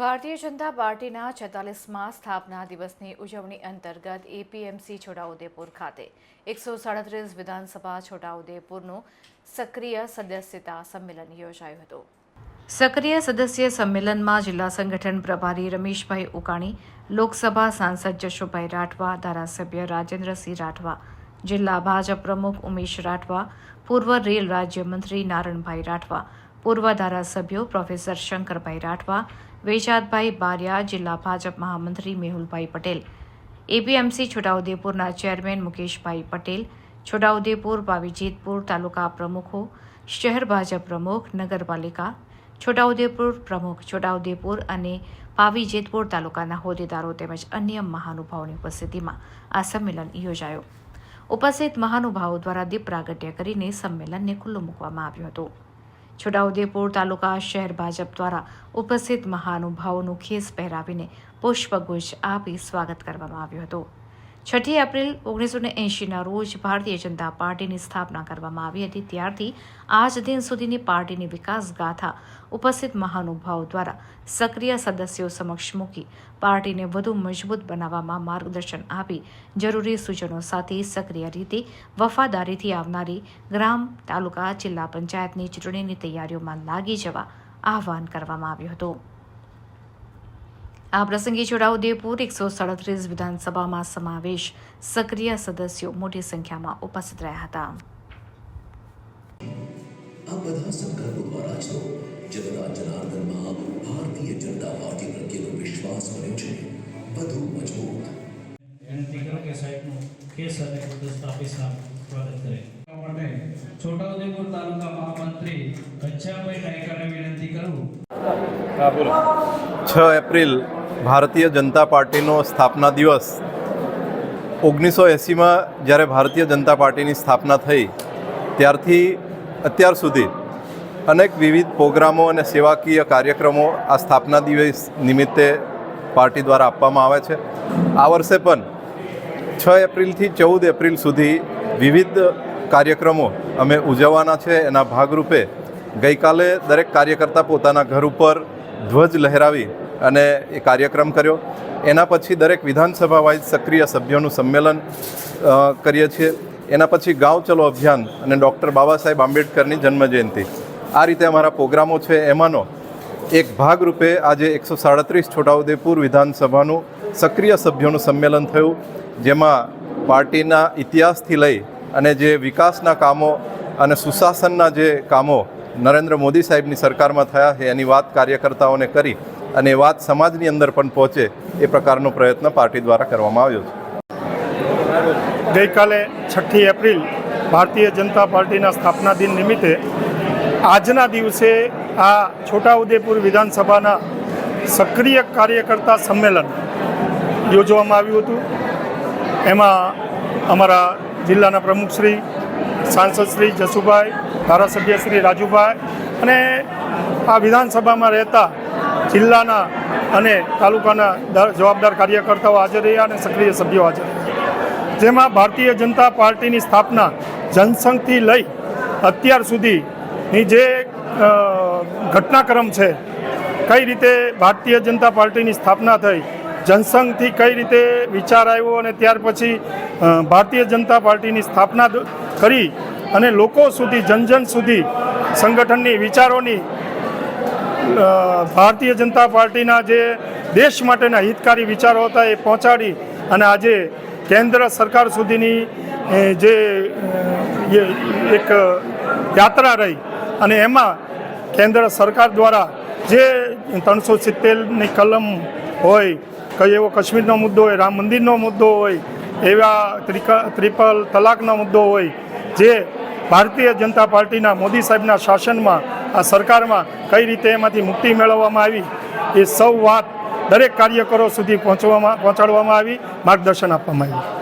ભારતીય જનતા પાર્ટીના છેતાલીસમાં સ્થાપના દિવસની ઉજવણી અંતર્ગત એપીએમસી છોટાઉદેપુર ખાતે. એકસો સાડત્રીસ વિધાનસભા છોટાઉદેપુરનું સક્રિય સદસ્યતા સંમેલન યોજાયું હતું. સક્રિય સદસ્ય સંમેલનમાં જિલ્લા સંગઠન પ્રભારી રમેશભાઈ ઉકાણી, લોકસભા સાંસદ જશુભાઈ રાઠવા, ધારાસભ્ય રાજેન્દ્રસિંહ રાઠવા, જિલ્લા ભાજપ પ્રમુખ ઉમેશ રાઠવા, પૂર્વ રેલ રાજ્યમંત્રી નારણભાઈ રાઠવા પૂર્વ ધારાસભ્યો પ્રોફેસર શંકરભાઈ રાઠવા વેજાદભાઈ બારિયા, જિલ્લા ભાજપ મહામંત્રી મેહુલભાઈ પટેલ, એપીએમસી છોટાઉદેપુરના ચેરમેન મુકેશભાઈ પટેલ, છોટાઉદેપુર પાવીજીતપુર તાલુકા પ્રમુખો, શહેર ભાજપ પ્રમુખ, નગરપાલિકા, છોટાઉદેપુર પ્રમુખ, છોટાઉદેપુર અને પાવીજેતપુર તાલુકાના હોદ્દેદારો તેમજ અન્ય મહાનુભાવોની ઉપસ્થિતિમાં આ સંમેલન યોજાયું. ઉપસ્થિત મહાનુભાવો દ્વારા દીપ પ્રાગટ્ય કરીને સંમેલનને ખુલ્લું મૂકવામાં આવ્યું હતું. છોટાઉદેપુર તાલુકા શહેર ભાજપ દ્વારા ઉપસ્થિત મહાનુભાવોનું ખેસ પહેરાવીને પુષ્પગુચ્છ આપી સ્વાગત કરવામાં આવ્યું હતું. છઠ્ઠી એપ્રિલ ઓગણીસો ને એંશીના રોજ ભારતીય જનતા પાર્ટીની સ્થાપના કરવામાં આવી હતી. ત્યારથી આજ દિન સુધીની પાર્ટીની વિકાસ ગાથા ઉપસ્થિત મહાનુભાવો દ્વારા સક્રિય સદસ્યો સમક્ષ મૂકી પાર્ટીને વધુ મજબૂત બનાવવામાં માર્ગદર્શન આપી જરૂરી સૂચનો સાથે સક્રિય રીતે વફાદારીથી આવનારી ગ્રામ, તાલુકા, જિલ્લા પંચાયતની ચૂંટણીની તૈયારીઓમાં લાગી જવા આહવાન કરવામાં આવ્યું હતું. આ પ્રસંગે છોટાઉદેપુર એકસો સાડત્રીસ વિધાનસભામાં સમાવેશ. સક્રિય સદસ્યો મોટી સંખ્યામાં ઉપસ્થિત રહ્યા હતા. આ બધા સંકલ્પો દ્વારા છો જનતા જનાર્દનમાં ભારતીય જનતા પાર્ટી પ્રત્યેનો વિશ્વાસ બન્યો છે. વધુ મજબૂત. વિનંતી કરો કે સાહેબનું કેસ અને ગુલદસ્તા આપી સ્વાગત કરે. માટે છોટાઉદેપુર તાલુકા મહામંત્રી ઘનશ્યામભાઈ નાયકાને વિનંતી કરું. છ એપ્રિલ ભારતીય જનતા પાર્ટીનો સ્થાપના દિવસ ઓગણીસો એંસીમાં જ્યારે ભારતીય જનતા પાર્ટીની સ્થાપના થઈ, ત્યારથી અત્યાર સુધી અનેક વિવિધ પ્રોગ્રામો અને સેવાકીય કાર્યક્રમો આ સ્થાપના દિવસ નિમિત્તે પાર્ટી દ્વારા આપવામાં આવે છે. આ વર્ષે પણ છ એપ્રિલથી ચૌદ એપ્રિલ સુધી વિવિધ કાર્યક્રમો અમે ઉજવવાના છે. એના ભાગરૂપે ગઈકાલે દરેક કાર્યકર્તા પોતાના ઘર ઉપર ધ્વજ લહેરાવી અને એ કાર્યક્રમ કર્યો. એના પછી દરેક વિધાનસભા વાઇઝ સક્રિય સભ્યોનું સંમેલન કરીએ છીએ. એના પછી ગાંવ ચલો અભિયાન અને ડૉક્ટર બાબા સાહેબ આંબેડકરની જન્મજયંતિ. આ રીતે અમારા પ્રોગ્રામો છે. એમાંનો એક ભાગરૂપે આજે એકસો સાડત્રીસ છોટાઉદેપુર વિધાનસભાનું સક્રિય સભ્યોનું સંમેલન થયું, જેમાં પાર્ટીના ઇતિહાસથી લઈ અને જે વિકાસના કામો અને સુશાસનના જે કામો નરેન્દ્ર મોદી સાહેબની સરકારમાં થયા છે, એની વાત કાર્યકર્તાઓને કરી. અને વાત સમાજની અંદર પણ પહોંચે એ પ્રકારનો પ્રયત્ન પાર્ટી દ્વારા કરવામાં આવ્યો છે. ગઈકાલે છઠ્ઠી એપ્રિલ ભારતીય જનતા પાર્ટીના સ્થાપના દિન નિમિત્તે આજના દિવસે આ છોટાઉદેપુર વિધાનસભાના સક્રિય કાર્યકર્તા સંમેલન યોજવામાં આવ્યું હતું. એમાં અમારા જિલ્લાના પ્રમુખશ્રી સાંસદશ્રી જસુભાઈ, ધારાસભ્ય શ્રી રાજુભાઈ અને આ વિધાનસભામાં રહેતા જિલ્લાના અને તાલુકાના જવાબદાર કાર્યકર્તાઓ હાજર રહ્યા અને સક્રિય સભ્યો હાજર રહ્યા. જેમાં ભારતીય જનતા પાર્ટીની સ્થાપના જનસંઘથી લઈ અત્યાર સુધીની જે ઘટનાક્રમ છે, કઈ રીતે ભારતીય જનતા પાર્ટીની સ્થાપના થઈ, જનસંઘથી કઈ રીતે વિચાર આવ્યો અને ત્યાર પછી ભારતીય જનતા પાર્ટીની સ્થાપના કરી અને લોકો સુધી જન જન સુધી સંગઠનની વિચારોની ભારતીય જનતા પાર્ટીના જે દેશ માટેના હિતકારી વિચારો હતા એ પહોંચાડી અને આજે કેન્દ્ર સરકાર સુધીની જે એક યાત્રા રહી અને એમાં કેન્દ્ર સરકાર દ્વારા જે ત્રણસો સિત્તેરની કલમ હોય, કઈ એવો કાશ્મીરનો મુદ્દો હોય, રામ મંદિરનો મુદ્દો હોય, એવા ત્રિપલ તલાકનો મુદ્દો હોય, જે ભારતીય જનતા પાર્ટીના મોદી સાહેબના શાસનમાં આ સરકારમાં કઈ રીતે એમાંથી મુક્તિ મેળવવામાં આવી, એ સૌ વાત દરેક કાર્યકરો સુધી પહોંચવામાં, પહોંચાડવામાં આવી, માર્ગદર્શન આપવામાં આવ્યું.